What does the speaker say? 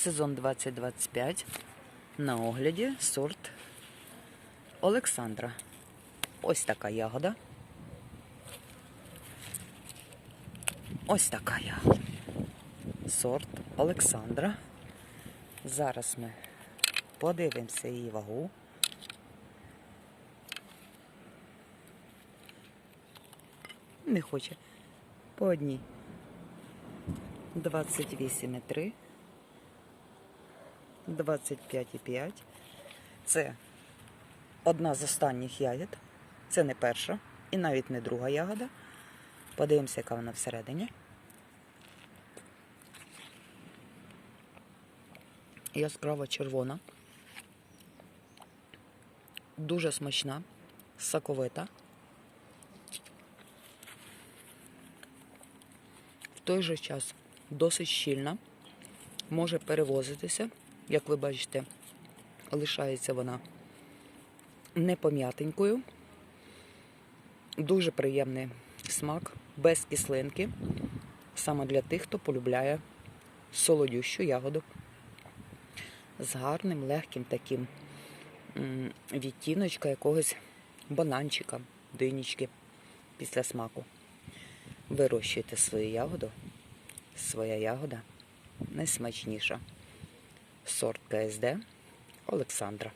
сезон 2025. На огляді сорт Олександра. Ось така ягода. Ось така ягода. Сорт Олександра. Зараз ми подивимося її вагу. Не хоче. По одній. 28,3. 25,5. Це одна з останніх ягід. Це не перша і навіть не друга ягода. Подивимося, яка вона всередині. Яскрава червона. Дуже смачна, соковита. В той же час досить щільна, може перевозитися. Як ви бачите, лишається вона непом'ятенькою. Дуже приємний смак, без кислинки. Саме для тих, хто полюбляє солодющу ягоду. З гарним, легким таким відтіночка якогось бананчика, динічки після смаку. Вирощуйте свою ягоду. Своя ягода найсмачніша. Сорт КСД Олександра.